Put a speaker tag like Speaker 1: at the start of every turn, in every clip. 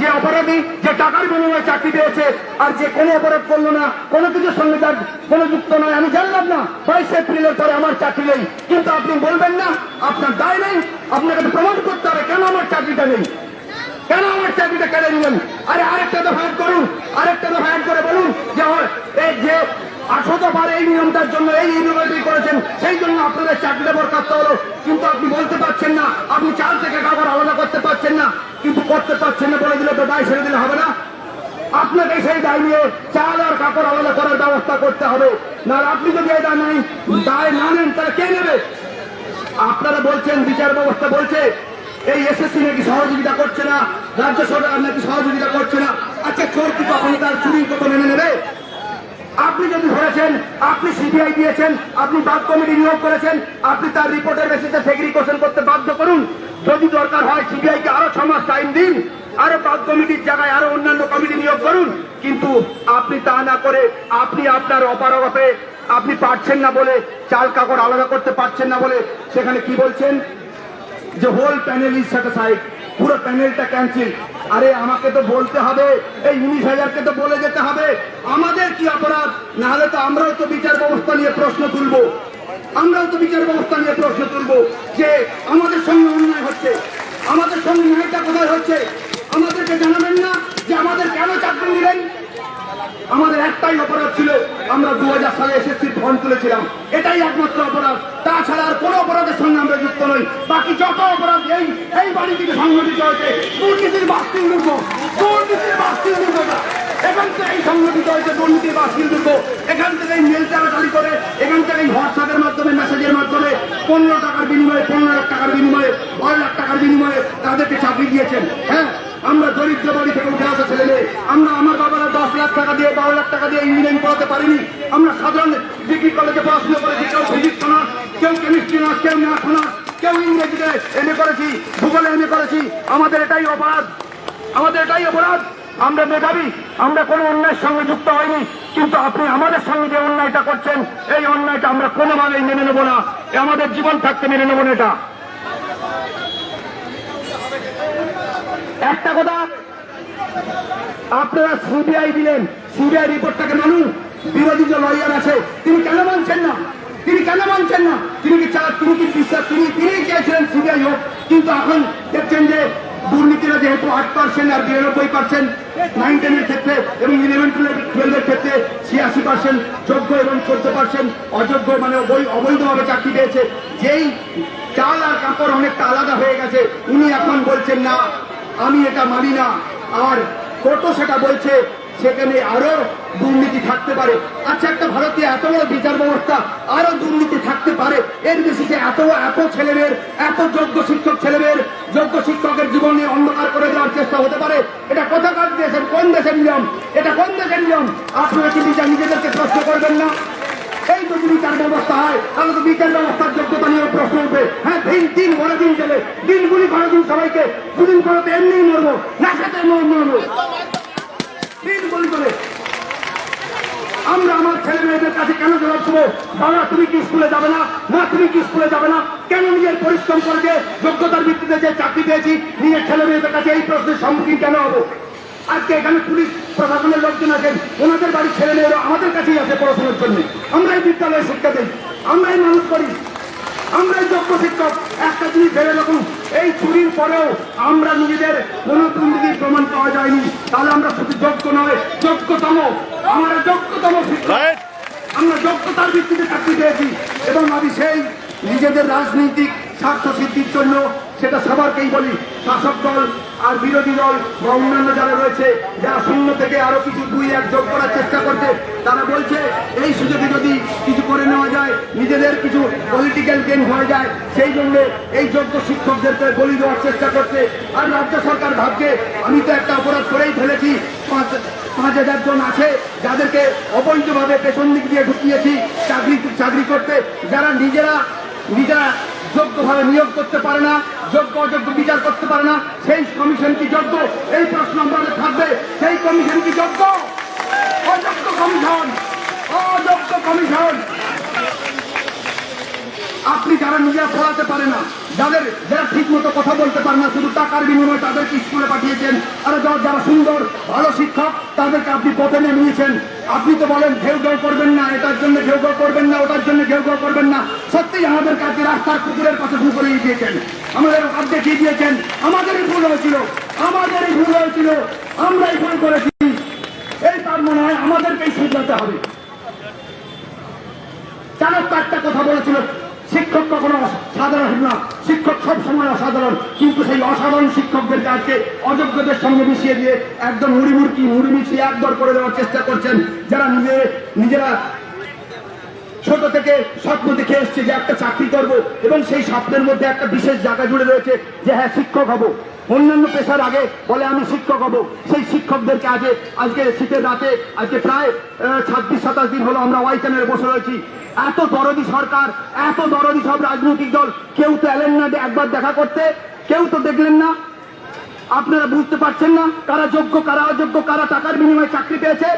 Speaker 1: যে অপরাধী, যে টাকার বিনিময়ে চাকরি পেয়েছে, আর যে কোনো অপরাধ করল না, কোনো কিছুর সঙ্গে তার কোনো যুক্ত নয়। আমি জানলাম না, বাইশে এপ্রিলের পরে আমার চাকরি নেই। কিন্তু আপনি বলবেন না, আপনার দায় নেই, আপনাকে প্রমাণ করতে হবে কেন আমার চাকরিটা নেই। কেন আমার চাকরিটা কেড়ে নিলেন? আরে আরেকটা তো ফায়ার করুন, আরেকটা তো ফায়ার করে বলুন যে যে আঠারো বার এই নিয়মটার জন্য এই ইউনিভার্সিটি করেছেন, সেই জন্য আপনাদের চাকরিটা বরখাস্ত হলো। কিন্তু আপনি বলতে পারছেন না, আপনি চাল থেকে কাপড় আলাদা করতে পারছেন না, কিন্তু করতে পারছেন না বলে দিলে তো দায় ছেড়ে দিলে হবে না। আপনাকে সেই দায় নিয়ে চাল আর কাপড় আলাদা করার ব্যবস্থা করতে হবে। না আপনি যদি এই দায় নাই, দায় না নেন, তাহলে কে নেবে? আপনারা বলছেন, বিচার ব্যবস্থা বলছে, এই এসএসসি নাকি সহযোগিতা করছে না, রাজ্য সরকার নাকি সহযোগিতা করছে না। আচ্ছা চোর কি কখনো তার চুরি কত মেনে নেবে? আপনি যদি ধরেছেন, আপনি সিবিআই দিয়েছেন, আপনি বাদ কমিটি নিয়োগ করেছেন, আপনি তার রিপোর্টের বেসিসে সেগ্রিগেশন করতে বাধ্য করুন। যদি দরকার হয় সিবিআই কে আরও ছ মাস টাইম দিন, আরও বাদ কমিটির জায়গায় আরও অন্যান্য কমিটি নিয়োগ করুন। কিন্তু আপনি তা না করে আপনি আপনার অপারগতে আপনি পারছেন না বলে চাল কাপড় আলাদা করতে পারছেন না বলে সেখানে কি বলছেন? যে হোল প্যানেল ইজ স্যাটিসফাইড পুরো প্যানেলটা ক্যান্সেল আরে, আমাকে তো বলতে হবে, এই উনিশ হাজারকে তো বলে যেতে হবে। আমাদের কি অপরাধ? না হলে তো আমরাও তো বিচার ব্যবস্থা নিয়ে প্রশ্ন তুলবো। আমরাও তো বিচার ব্যবস্থা নিয়ে প্রশ্ন তুলবো যে আমাদের সঙ্গে অন্যায় হচ্ছে। আমাদের সঙ্গে ন্যায়টা কোথায় হচ্ছে? আমাদেরকে জানাবেন না যে আমাদের কেন চাকরি দিলেন আমাদের একটাই অপরাধ ছিল, আমরা দু হাজার সালে এসএসসির ফর্ম তুলেছিলাম। এটাই একমাত্র অপরাধ। তাছাড়া আর কোনো অপরাধের সঙ্গে আমরা যুক্ত নই। বাকি যত অপরাধ এই এই বাড়ি থেকে সংগঠিত হয়েছে, দুর্নীতির বাস্তিল দুর্গ দুর্নীতির বাস্তিল দুর্গটা এখান থেকে থেকেই সংগঠিত হয়েছে দুর্নীতির বাস্তিল দুর্গ এখান থেকেই মেল চালাচালি করে, এখান থেকেই হোয়াটসঅ্যাপের মাধ্যমে মেসেজের মাধ্যমে, পনেরো টাকার বিনিময়ে, পনেরো লাখ টাকার বিনিময়ে, বারো লাখ টাকার বিনিময়ে তাদেরকে চাকরি দিয়েছেন। হ্যাঁ? আমরা দরিদ্র বাড়ি থেকে উঠে আসা ছেলে মেয়ে। আমরা আমার বাবারা দশ লাখ টাকা দিয়ে, বারো লাখ টাকা দিয়ে ইঞ্জিনিয়ারিং পড়াতে পারিনি। আমরা সাধারণ ডিগ্রি কলেজে পড়াশোনা করেছি, কেউ ফিজিক্স অনার্স কেউ কেমিস্ট্রি অনার্স কেউ ম্যাথ অনার্স কেউ ইংরেজিতে এম এ করেছি, ভূগোলে এম এ করেছি। আমাদের এটাই অপরাধ। আমাদের এটাই অপরাধ। আমরা মেধাবী, আমরা কোনো অন্যায়ের সঙ্গে যুক্ত হয়নি কিন্তু আপনি আমাদের সঙ্গে যে অন্যায়টা করছেন, এই অন্যায়টা আমরা কোনোভাবেই মেনে নেব না। আমাদের জীবন থাকতে মেনে নেব না এটা। একটা কথা, আপনারা সিবিআই দিলেন, সিবিআই রিপোর্টটাকে মানুন। বিরোধী যে লয়ার আছে, তিনি কেন মানছেন না? তিনি কেন মানছেন না? তিনি কি চা তিনি কি বিশ্বাস তিনি তিনি চেয়েছিলেন সিবিআই হোক, কিন্তু এখন দেখছেন যে দুর্নীতিরা যেহেতু আট পার্সেন্ট আর বিরানব্বই পার্সেন্ট নাইন টেনের ক্ষেত্রে এবং ইলেভেন টুয়েলভের ক্ষেত্রে ছিয়াশি পার্সেন্ট যোগ্য এবং চোদ্দ পার্সেন্ট অযোগ্য মানে অবৈধভাবে চাকরি পেয়েছে। যেই চাল আর কাপড় অনেকটা আলাদা হয়ে গেছে, উনি এখন বলছেন না আমি এটা মানি না। আর কত সেটা বলছে, সেখানে আরও দুর্নীতি থাকতে পারে। আচ্ছা একটা ভারতীয় এত বড় বিচার ব্যবস্থা, আরও দুর্নীতি থাকতে পারে। এর বেশিতে এত এত ছেলেমেয়ের, এত যোগ্য শিক্ষক ছেলেমেয়ের, যোগ্য শিক্ষকের জীবনে অন্ধকার করে দেওয়ার চেষ্টা হতে পারে। এটা কোথাকার দেশের, কোন দেশের নিয়ম? এটা কোন দেশের নিয়ম? আপনারা কি বিচার নিজেদেরকে প্রশ্ন করবেন না? এই যদি বিচার ব্যবস্থা হয় তাহলে তো বিচার ব্যবস্থার যোগ্যতা নিয়ে প্রশ্ন উঠবে। হ্যাঁ দিন বড় দিন দিনগুলি বড় দিন সবাইকে, দুদিন পরে তো এমনি মরবো, না খেতে মরবো। দিন গুলি করে আমরা আমার ছেলে মেয়েদের কাছে কেন জবাব দেবো? বাবা, তুমি কি স্কুলে যাবে না? মা, তুমি কি স্কুলে যাবে না? কেন নিজের পরিশ্রম করে যে যোগ্যতার ভিত্তিতে যে চাকরি পেয়েছি, নিজের ছেলে মেয়েদের কাছে এই প্রশ্নের সম্মুখীন কেন হব? আজকে এখানে পুলিশ প্রশাসনের লোকজন আছেন, ওনাদের বাড়ির ছেলে মেয়েরা আমাদের কাছেই আছে পড়াশোনার জন্য। আমরাই বিদ্যালয়ে শিক্ষা দিই, আমরাই মানুষ করি। আমরাই যোগ্য শিক্ষক একটা জিনিস ভেবে দেখুন এই চুরির পরেও আমরা নিজেদের কোন দুর্নীতির প্রমাণ পাওয়া যায়নি। তাহলে আমরা শুধু যোগ্য নয় যোগ্যতম আমরা যোগ্যতম শিক্ষক। আমরা যোগ্যতার ভিত্তিতে চাকরি পেয়েছি এবং আমি সেই নিজেদের রাজনৈতিক স্বার্থ সিদ্ধির জন্য সেটা সবারকেই বলি শাসক দল আর বিরোধী দল বা অন্যান্য যারা রয়েছে, যারা শূন্য থেকে আরও কিছু দুই এক যোগ করার চেষ্টা করছে, তারা বলছে, এই সুযোগে যদি কিছু করে নেওয়া যায়, নিজেদের কিছু পলিটিক্যাল গেম হয়ে যায়, সেই জন্য এই যোগ্য শিক্ষকদেরকে বলি দেওয়ার চেষ্টা করছে। আর রাজ্য সরকার ভাবছে, আমি তো একটা অপরাধ করেই ফেলেছি, পাঁচ পাঁচ হাজার জন আছে যাদেরকে অবৈধভাবে পেছন দিক দিয়ে ঢুকিয়েছি, চাকরি চাকরি করতে। যারা নিজেরা নিজেরা যোগ্যভাবে নিয়োগ করতে পারে না, যোগ্য অযোগ্য বিচার করতে পারে না, সেই কমিশন কি যোগ্য? এই প্রশ্ন আমাদের থাকবে, সেই কমিশন কি যোগ্য? অযোগ্য কমিশন অযোগ্য কমিশন আপনি যারা নিজেরা পড়াতে পারে না, যাদের যারা ঠিক মতো কথা বলতে পারে না, শুধু টাকার বিনিময়ে তাদেরকে স্কুলে পাঠিয়েছেন, আর যারা সুন্দর, ভালো শিক্ষক, তাদেরকে আপনি পথে নিয়েছেন আপনি তো বলেন ঘেউ ঘেউ করবেন না, এটার জন্য ঘেউ ঘেউ করবেন না, ওটার জন্য ঘেউ ঘেউ করবেন না। সত্যি আমাদের কাছে রাস্তার কুকুরের কথা শুরু করে দিয়েছেন। আমাদের হাত দেখিয়ে দিয়েছেন, আমাদেরই ভুল হয়েছিল, আমাদেরই ভুল হয়েছিল, আমরাই ভুল করেছি। এই তার মনে হয় আমাদেরকেই শুধরাতে হবে। চালক তো একটা কথা বলেছিল শিক্ষক কখনো সাধারণ না। শিক্ষক সবসময় অসাধারণ। কিন্তু সেই অসাধারণ শিক্ষকদেরকে আজকে অযোগ্যদের সঙ্গে মিশিয়ে দিয়ে একদম মুড়িমুড়কি মুড়ি মিশিয়ে একদর করে দেওয়ার চেষ্টা করছেন। যারা নিজে নিজেরা ছোট থেকে স্বপ্ন দেখে এসছে যে একটা চাকরি করব এবং সেই স্বপ্নের মধ্যে একটা বিশেষ জায়গা জুড়ে রয়েছে যে হ্যাঁ শিক্ষক হব। অন্যান্য পেশার আগে বলে আমি শিক্ষক হব। সেই শিক্ষকদেরকে আজকে আজকে শীতের রাতে আজকে প্রায় ছাব্বিশ সাতাশ দিন হলো আমরা ওয়াই চ্যানেলে বসে রয়েছি। এত দরদি সরকার এত দরদি সব রাজনৈতিক দল কেউ তো এলেন না একবার দেখা করতে কেউ তো দেখলেন না। আপনারা বুঝতে পারছেন না কারা যোগ্য কারা অযোগ্য কারা টাকার বিনিময়ে চাকরি পেয়েছে।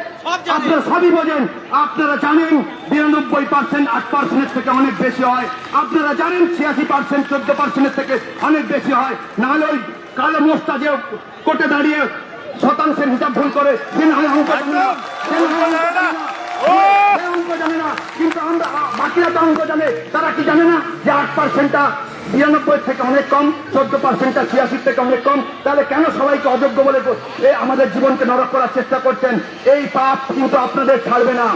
Speaker 1: আপনারা সবই বোঝেন। আপনারা জানেন বিরানব্বই পার্সেন্ট আট পার্সেন্টের থেকে অনেক বেশি হয়। আপনারা জানেন ছিয়াশি পার্সেন্ট চোদ্দ পার্সেন্টের থেকে অনেক বেশি হয়। নাহলে ওই কালো মোস্তা যে কোর্টে দাঁড়িয়ে শতাংশের হিসাব ভুল করে সে না অঙ্ক জানে না, কিন্তু আমরা বাকিরা তো অঙ্ক জানে তারা কি জানে না যে আট পার্সেন্টটা বিরানব্বই থেকে অনেক কম চোদ্দ পার্সেন্টটা ছিয়াশি থেকে অনেক কম তাহলে কেন সবাইকে অযোগ্য বলে আমাদের জীবনকে নরক করার চেষ্টা করছেন? এই পাপ কিন্তু আপনাদের ছাড়বে না।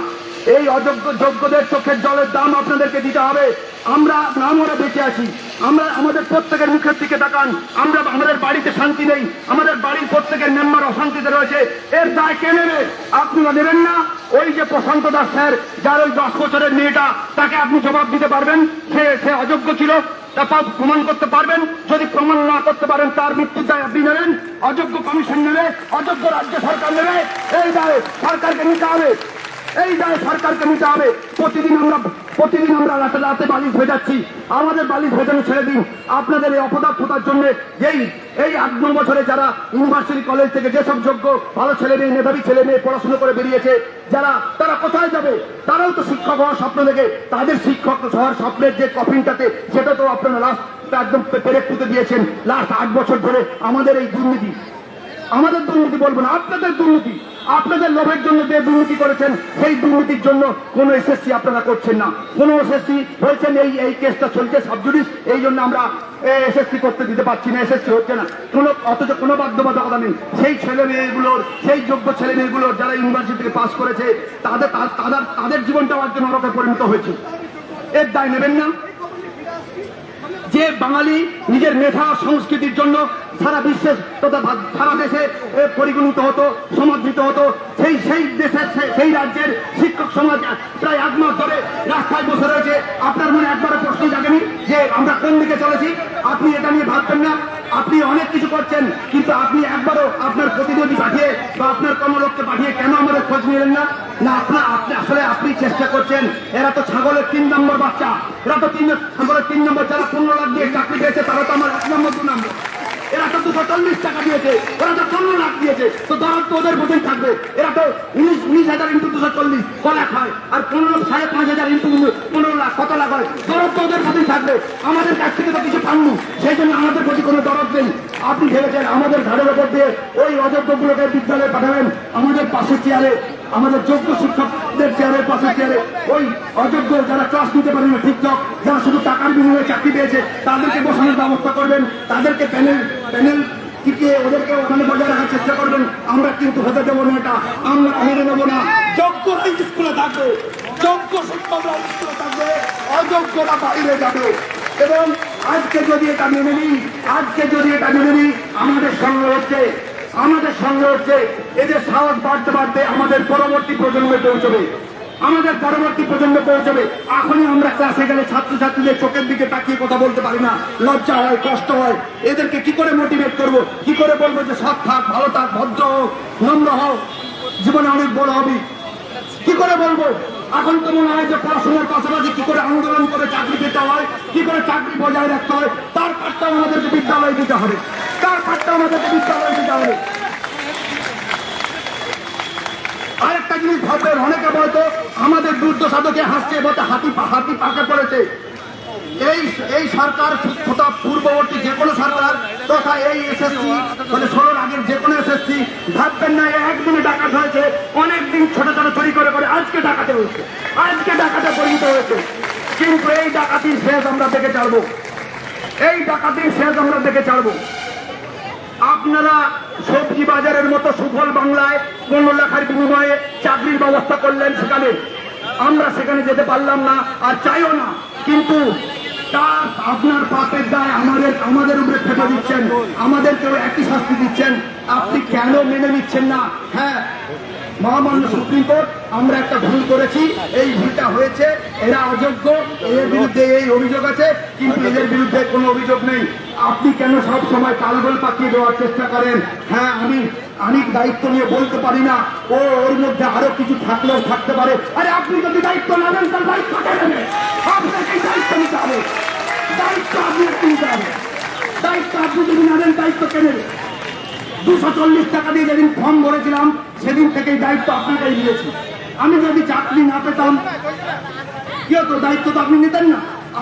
Speaker 1: এই অযোগ্য যোগ্যদের চোখের জলের দাম আপনাদেরকে দিতে হবে। আমরা নাম ওরা বেঁচে আছি। আমরা আমাদের প্রত্যেকের মুখের দিকে তাকান। আমরা আমাদের বাড়িতে শান্তি নেই। আমাদের বাড়ির প্রত্যেকের মেম্বার অশান্তিতে রয়েছে। এর দায় কে নেবে? আপনারা নেবেন না। ওই যে প্রশান্ত দাস স্যার, যার ওই দশ বছরের মেয়েটা, তাকে আপনি জবাব দিতে পারবেন? সে সে অযোগ্য ছিল। তা পা- প্রমাণ করতে পারবেন? যদি প্রমাণ না করতে পারেন, তার মৃত্যুর দায় আপনি নেবেন? অযোগ্য কমিশন নেবে? অযোগ্য রাজ্য সরকার নেবে? এই দায় সরকারকে নিতে হবে। এই দায় সরকারকে নিতে হবে। প্রতিদিন আমরা প্রতিদিন আমরা রাতে রাতে বালিশ ভেজাচ্ছি। আমাদের বালিশ ভেজানো ছেড়ে দিন। আপনাদের এই অপদার্থতার জন্য যেই এই আট ন বছরে যারা ইউনিভার্সিটি কলেজ থেকে যেসব যোগ্য ভালো ছেলে মেয়ে, মেধাবী ছেলে মেয়ে পড়াশোনা করে বেরিয়েছে, যারা তারা কোথায় যাবে? তারাও তো শিক্ষক হওয়ার স্বপ্ন দেখে। তাদের শিক্ষক হওয়ার স্বপ্নের যে কফিনটাতে, সেটা তো আপনারা লাস্ট একদম পেরেক পুঁতে দিয়েছেন। লাস্ট আট বছর ধরে আমাদের এই দুর্নীতি। আমাদের দুর্নীতি বলব না, আপনাদের দুর্নীতি। আপনাদের লোভের জন্য যে দুর্নীতি করেছেন, সেই দুর্নীতির জন্য কোনো এসএসসি আপনারা করছেন না। কোনো এসএসসি বলছেন এই এই কেসটা চলছে সাবজুডিস এই জন্য আমরা এসএসসি করতে দিতে পারছি না, এসএসসি হচ্ছে না। কোনো, অথচ কোনো বাধ্যবাধকতা নেই। সেই ছেলে মেয়েগুলোর, সেই যোগ্য ছেলে মেয়েগুলোর যারা ইউনিভার্সিটি থেকে পাস করেছে, তাদের তাদের তাদের জীবনটাও আজকে নরকে পরিণত হয়েছে? এর দায় নেবেন না। যে বাঙালি নিজের মেধা, সংস্কৃতির জন্য সারা বিশ্বের তথা সারা দেশে পরিগণিত হতো, সমাদৃত হতো। সেই সেই দেশের সেই রাজ্যের শিক্ষক সমাজ প্রায় এক মাস ধরে রাস্তায় বসে রয়েছে। আপনার মনে একবারে প্রশ্ন জাগেনি যে আমরা কোন দিকে চলেছি? আপনি এটা নিয়ে ভাববেন না। আপনি অনেক কিছু করছেন, কিন্তু আপনি একবারও আপনার প্রতিনিধি পাঠিয়ে বা আপনার কোনো পাঠিয়ে কেন আমাদের খোঁজ নিলেন না? না আপনার আপনি আসলে আপনি চেষ্টা করছেন। এরা তো ছাগলের তিন নম্বর বাচ্চা। এরা তো তিন ছাগলের তিন নম্বর, যারা পনেরো লাখ দিয়ে চাকরি পেয়েছে, তারা তো আমার এক নম্বর, দু নম্বর। চল্লিশ টাকা দিয়েছে, ওরা তো লাখ দিয়েছে, তো তো ওদের থাকবে। এরা তো উনিশ উনিশ হাজার ইন্টু দুশো চল্লিশ, ক লাখ হয়, আর পনেরো, সাড়ে পাঁচ হাজার ইন্টু পনেরো লাখ, কত লাখ হয়? দরদ তো ওদের থাকবে। আমাদের কাছ থেকে তো কিছু পাননি, সেই জন্য আমাদের প্রতি কোনো দরদ নেই। আপনি ভেবেছেন আমাদের ঘরের ওপর দিয়ে ওই অযোগ্যগুলোকে বিদ্যালয়ে পাঠাবেন? আমাদের পাশে চেয়ারে আমাদের যোগ্য শিক্ষকদের চেয়ারের পাশে চেয়ারে, ওই অযোগ্য যারা ক্লাস নিতে পারে না ঠিকঠাক যারা শুধু টাকার বিনিময়ে চাকরি পেয়েছে, তাদেরকে বসানোর ব্যবস্থা করবেন, তাদেরকে প্যানেল প্যানেল টিকিয়ে ওদেরকে ওখানে বজায় রাখার চেষ্টা করবেন। আমরা কিন্তু হতে দেবো না এটা, আমরা মেনে নেব না। যোগ্যরা স্কুলে থাকবে, যোগ্য শিক্ষকরা স্কুলে থাকবে, অযোগ্যরা বাইরে যাবে। এবং আজকে যদি এটা মেনে নিই, আজকে যদি এটা মেনে নিই, আমাদের সঙ্গে হচ্ছে। আমাদের সঙ্গে হচ্ছে এদের সাহস বাড়তে বাড়তে আমাদের পরবর্তী প্রজন্মে পৌঁছবে। আমাদের পরবর্তী প্রজন্মে পৌঁছবে। এখনই আমরা ক্লাসে গেলে ছাত্রছাত্রীদের চোখের দিকে তাকিয়ে কথা বলতে পারি না। লজ্জা হয়, কষ্ট হয়। এদেরকে কি করে মোটিভেট করব? কি করে বলব যে সৎ থাক, ভালো থাক, ভদ্র হোক, নম্র হোক, জীবনে অনেক বড় হবি। কি করে বলব? এখন তো মনে হয় যে পড়াশোনার পাশাপাশি কি করে আন্দোলন করে চাকরি পেতে হয়, কি করে চাকরি বজায় রাখতে হয়, তার পাঠটাও আমাদেরকে বিদ্যালয়ে দিতে হবে। তার পাঠটা আমাদেরকে দিতে হবে। আরেকটা জিনিস ভাববেন, অনেকে বলতো, আমাদের দুর্দশাদকে হাসছে, বলতে হাতি হাতি পাকে পড়েছে। এই এই সরকার তথা পূর্ববর্তী যে কোনো সরকার তথা এই এসএসসি মানে ষোলোর আগের যে কোনো এসএসসি, ভাববেন না একদিনে ডাকাত হয়েছে অনেকদিন ছোট ছোট চুরি করে করে আজকে ডাকাতে হয়েছে, আজকে ডাকাতে পরিণত হয়েছে। কিন্তু এই ডাকাতির শেষ আমরা দেখে ছাড়বো এই ডাকাতির শেষ আমরা দেখে ছাড়বো আপনারা সবজি বাজারের মতো সুফল বাংলায় কোন লেখার বিনিময়ে চাকরির ব্যবস্থা করলেন সেখানে। আমরা সেখানে যেতে পারলাম না আর চাইও না। কিন্তু আপনার পাপের দায় আমাদের আমাদের উপরে ফেটে দিচ্ছেন। আমাদেরকেও একই শাস্তি দিচ্ছেন। আপনি কেন মেনে নিচ্ছেন না? হ্যাঁ মহামান্য সুপ্রিম কোর্ট, আমরা একটা ভুল করেছি। এই ভুলটা হয়েছে, এরা অযোগ্য, এদের বিরুদ্ধে এই অভিযোগ আছে, কিন্তু এদের বিরুদ্ধে কোনো অভিযোগ নেই। আপনি কেন সব সময় তালগোল পাকিয়ে দেওয়ার চেষ্টা করেন? হ্যাঁ আমি আমি দায়িত্ব নিয়ে বলতে পারি না। ও, ওর মধ্যে আরও কিছু থাকলেও থাকতে পারে। আরে, আপনি যদি দায়িত্ব না নেন তার দায়িত্ব কে নেবে? আপনাকেই দায়িত্ব নিতে হবে। দায়িত্ব আপনাকে নিতে হবে। দায়িত্ব আপনি যদি না নেন দায়িত্ব কে নেবে? দুশো চল্লিশ টাকা দিয়ে যেদিন ফর্ম ভরেছিলাম, সেদিন থেকেই দায়িত্ব আপনাকেই দিয়েছি আমি যদি চাকরি না পেতাম, কি হতো? দায়িত্ব তো আপনি নিতেন না।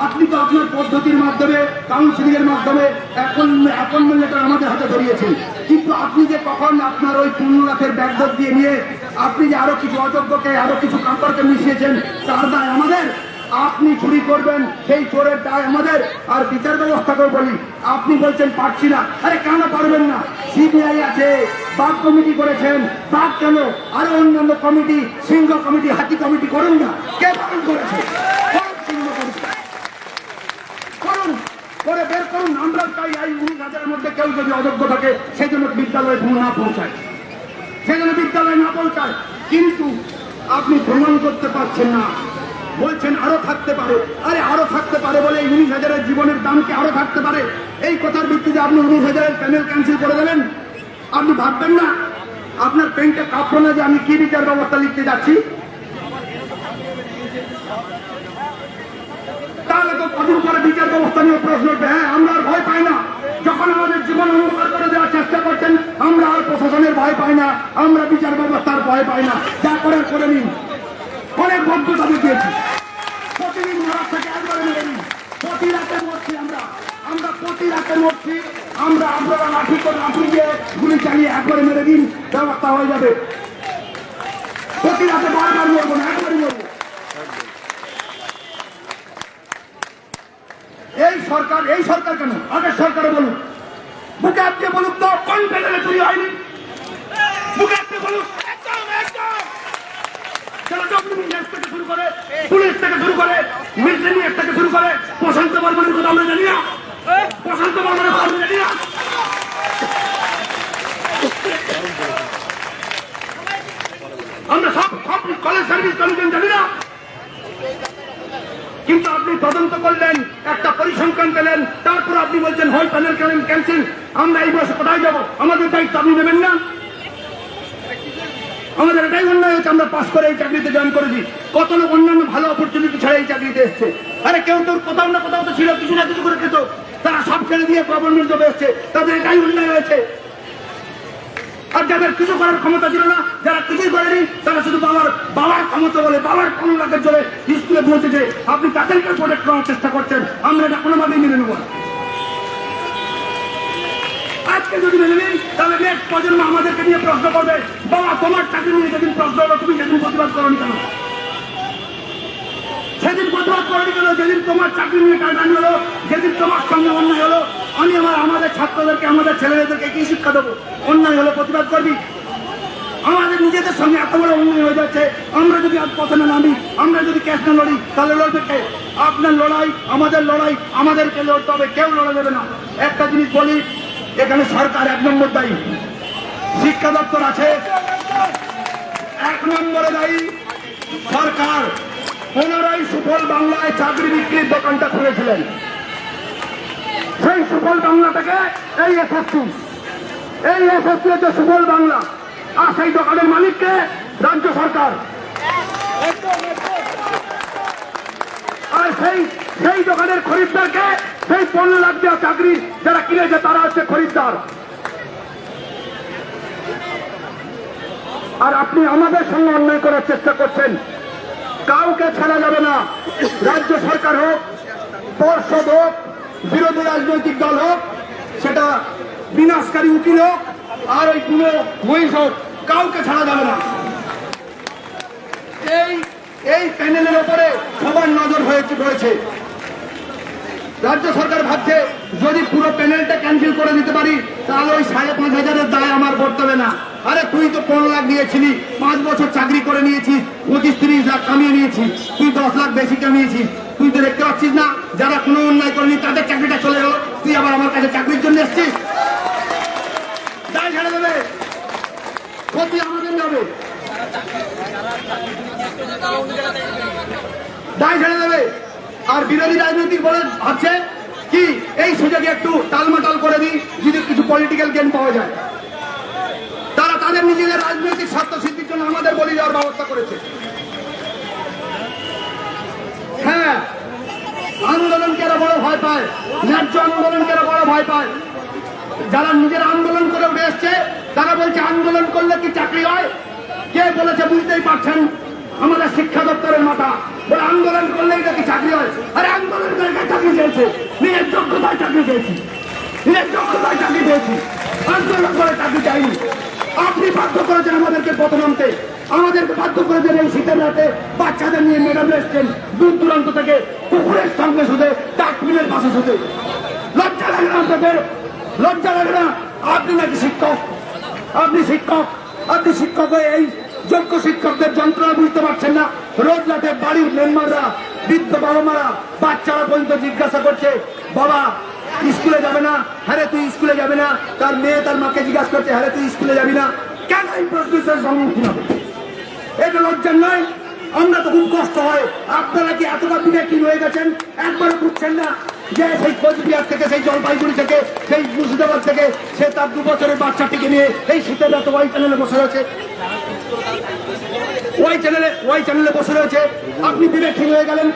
Speaker 1: আপনি তো আপনার পদ্ধতির মাধ্যমে কাউন্সিলিং এর মাধ্যমে এখন অ্যাপয়েন্টমেন্ট লেটার আমাদের হাতে ধরিয়েছেন। কিন্তু আপনি যে কখন আপনার ওই পনেরো লাখের ব্যাগদর দিয়ে নিয়ে, আপনি যে আরও কিছু অযোগ্যকে, আরও কিছু কাপড়কে মিশিয়েছেন, তার দায় আমাদের। আপনি চুরি করবেন, সেই চোরের দায় আমাদের। আর বিচার ব্যবস্থাকেও বলি। আপনি বলছেন পারছি না। আরে কেন পারবেন না? সিবিআই আছে, বাঘ কমিটি করেছেন। বাঘ কেন? আরও অন্যান্য কমিটি, সিংহ কমিটি, হাতি কমিটি করুন না। কে পালন করেছে? করে করুন। আমরা চাই এই উনিশ হাজারের মধ্যে কেউ যদি অযোগ্য থাকে সেই জন্য বিদ্যালয়ে না পৌঁছায়। সেখানে বিদ্যালয়ে না পৌঁছায়। কিন্তু আপনি ভ্রমণ করতে পারছেন না। বলছেন, আরও থাকতে পারে। আরে, আরও থাকতে পারে বলে উনিশ হাজারের জীবনের দাম কি আরও থাকতে পারে। এই কথার ভিত্তিতে আপনি উনিশ হাজারের প্যানেল ক্যান্সেল করে দেবেন আপনি ভাববেন না, আপনার পেনটা কাঁপলো না যে আমি কি বিচার ব্যবস্থা লিখতে যাচ্ছি? তাহলে তো কদিন পরে বিচার ব্যবস্থা নিয়ে প্রশ্ন উঠবে। হ্যাঁ আমরা আর ভয় পাই না। যখন আমাদের জীবন অন্ধকার করে দেওয়ার চেষ্টা করছেন, আমরা আর প্রশাসনের ভয় পাই না, আমরা বিচার ব্যবস্থার ভয় পাই না। যা করার করে নিন অনেক বদ্ধতা দেখিয়েছি প্রতিদিন মারার থেকে একবারে মেরে নিন প্রতি রাতে মরছি আমরা আমরা প্রতি রাতে মরছি আমরা আপনারা লাঠি করে লাঠি দিয়ে গুলি চালিয়ে একবারে মেরে দিন ব্যবস্থা হয়ে যাবে প্রতি রাতে বারবার মরবো না একবারে মরবো এই সরকার এই সরকার কেন আগের সরকারে বলুন বুকে আপনি বলুন তো কোন প্যানেলে চুরি হয়নি বুকে আপনি বলুন যারা ডব্লিউ থেকে শুরু করে পুলিশ থেকে শুরু করে মিসেনিয়ার থেকে শুরু করে প্রশান্ত বর্মনের কথা আমরা জানি না। প্রশান্ত বর্মনের কথা আমরা জানি না। আমরা সব সব কলেজ সার্ভিস কমিশন জানি না। কিন্তু আপনি তদন্ত করলেন একটা পরিসংখ্যান পেলেন তারপর আপনি বলছেন হয় প্যানেল কেলেন ক্যান্সেল আমরা এই বয়সে কোথায় যাব? আমাদের দায়িত্ব আপনি নেবেন না? আমাদের এটাই অন্যায় হচ্ছে আমরা পাস করে এই চাকরিতে জয়েন করেছি। কত লোক অন্যান্য ভালো অপরচুনিটি ছাড়া এই চাকরিতে এসছে? আরে কেউ তো কোথাও না কোথাও তো ছিল, কিছু না কিছু করে খেত। তারা সব ছেড়ে দিয়ে গভর্নমেন্ট জবে এসছে তাদের এটাই অন্যায় হয়েছে আর যাদের কিছু করার ক্ষমতা ছিল না, যারা কিছুই করেনি, তারা শুধু বাবার বাবার ক্ষমতা বলে, বাবার কোন লাখের জোরে স্কুলে পৌঁছেছে। আপনি তাদেরকে প্রোটেক্ট করার চেষ্টা করছেন। আমরা এটা কোনোভাবেই মেনে নেব আজকে যদি মেনে নিন তাহলে নেক্সট প্রজন্ম আমাদেরকে নিয়ে প্রশ্ন করবে, বাবা, তোমার চাকরি নিয়ে যেদিন প্রশ্ন হলো তুমি সেদিন প্রতিবাদ করনি কেন? সেদিন প্রতিবাদ করনি কেন? যেদিন তোমার চাকরি নিয়ে টাটানি হলো যেদিন তোমার সঙ্গে অন্যায় হলো, আমি আমার, আমাদের ছাত্রদেরকে, আমাদের ছেলেদেরকে কি শিক্ষা দেবো। অন্যায় হলে প্রতিবাদ করবি? আমাদের নিজেদের সঙ্গে এত বড় অন্যায় হয়ে যাচ্ছে। আমরা যদি পথে না নামি, আমরা যদি ক্যাশ না লড়ি, তাহলে লড়বে কে? আপনার লড়াই, আমাদের লড়াই, আমাদেরকে লড়তে হবে, কেউ লড়ে দেবে না। একটা জিনিস বলি, এখানে সরকার এক নম্বর দায়ী। শিক্ষা দপ্তর আছে। এক নম্বরে দায়ী সরকার। পুনরায় সুফল বাংলায় চাকরি বিক্রির দোকানটা খুলেছিলেন। সেই সুফল বাংলা থেকে এই এসএসসি এই এসএসসি হচ্ছে সুফল বাংলা। আর সেই দোকানের মালিককে রাজ্য সরকার। আর সেই সেই দোকানের খরিদ্দারকে সেই পণ্য দেওয়া চাকরি যারা কিনেছে, তারা হচ্ছে খরিদ্দার। আর আপনি আমাদের সঙ্গে অন্যায় করার চেষ্টা করছেন। কাউকে ছাড়া যাবে না। রাজ্য সরকার হোক, পর্ষদ হোক, বিরোধী রাজনৈতিক দল হোক, সেটা বিনাশকারী উকিল হোক, আর ওই কোনো মহিষ হোক, কাউকে ছাড়া যাবে না। এই এই প্যানেলের ওপরে সবার নজর হয়েছে রয়েছে রাজ্য সরকার ভাবছে, যদি পুরো প্যানেলটা ক্যান্সেল করে দিতে পারি, তাহলে ওই সাড়ে পাঁচ হাজারের দায় আমার পড়তে হবে না। আরে তুই তো পনেরো লাখ দিয়েছিলি, পাঁচ বছর চাকরি করে নিয়েছিস, পঁচিশ তিরিশ লাখ কামিয়ে নিয়েছিস, তুই দশ লাখ বেশি কামিয়েছিস। তুই তো দেখতে পাচ্ছিস না, যারা কোনো অন্যায় করেনি, তাদের চাকরিটা চলে গেল। তুই আবার আমার কাছে চাকরির জন্য এসছিস? ছেড়ে দেবে। দায় ছেড়ে দেবে। আর বিরোধী রাজনৈতিক বলে ভাবছে কি, এই সুযোগে একটু টালমাটাল করে দিই, যদি কিছু পলিটিক্যাল গেম পাওয়া যায়। তাদের নিজেদের রাজনৈতিক স্বার্থ সিদ্ধির জন্য আমাদের বলি দেওয়ার ব্যবস্থা করেছে। হ্যাঁ আন্দোলনকে এরা বড় ভয় পায়? ন্যায্য আন্দোলনকে এরা বড় ভয় পায়? যারা নিজের আন্দোলন করে উঠে এসছে তারা বলছে আন্দোলন করলে কি চাকরি হয়? কে বলেছে বুঝতেই পারছেন? আমাদের শিক্ষা দপ্তরের মাথা। বলে আন্দোলন করলেই নাকি চাকরি হয়? আরে আন্দোলন করে কে চাকরি পেয়েছে? নিজের যোগ্যতায় চাকরি পেয়েছি। নিজের যোগ্যতায় চাকরি পেয়েছি। আন্দোলন করে চাকরি চাইনি। আপনি বাধ্য করেছেন আমাদেরকে প্রথম আনতে আমাদেরকে বাধ্য করেছেন এই শীতের রাতে বাচ্চাদের নিয়ে ম্যাডাম এসছেন দূর দূরান্ত থেকে, পুকুরের সঙ্গে শুধে ডাকপিনের পাশে শুধে। লজ্জা লাগে না আপনাদের? লজ্জা লাগে না? আপনি নাকি শিক্ষক? আপনি শিক্ষক? আপনি শিক্ষক হয়ে এই যোগ্য শিক্ষকদের যন্ত্রণা বুঝতে পারছেন না? রোজ রাতে বাড়ির মেম্বাররা, বৃদ্ধ বাবা মারা বাচ্চারা পর্যন্ত জিজ্ঞাসা করছে, বাবা স্কুলে যাবে না হ্যাঁ তুই স্কুলে যাবে না? তার মেয়ে তার মাকে জিজ্ঞাসা করছে হ্যাঁ তুই স্কুলে যাবি না? কেন এই প্রশ্নের সম্মুখীন হবে? এটা লজ্জার নয় আমরা তো খুব কষ্ট হয়। আপনারা কি এতটা বিবেকহীন হয়ে গেছেন? একবারও বুঝছেন না যে সেই কোচবিহার থেকে, সেই জলপাইগুড়ি থেকে, সেই মুর্শিদাবাদ থেকে, সে তার দু বছরের বাচ্চাটিকে নিয়ে এই শীতের রাতে ওয়াই চ্যানেলে বসে রয়েছে। ওয়াই চ্যানেলে ওয়াই চ্যানেলে বসে রয়েছে। আপনি বিবেকহীন হয়ে গেলেন।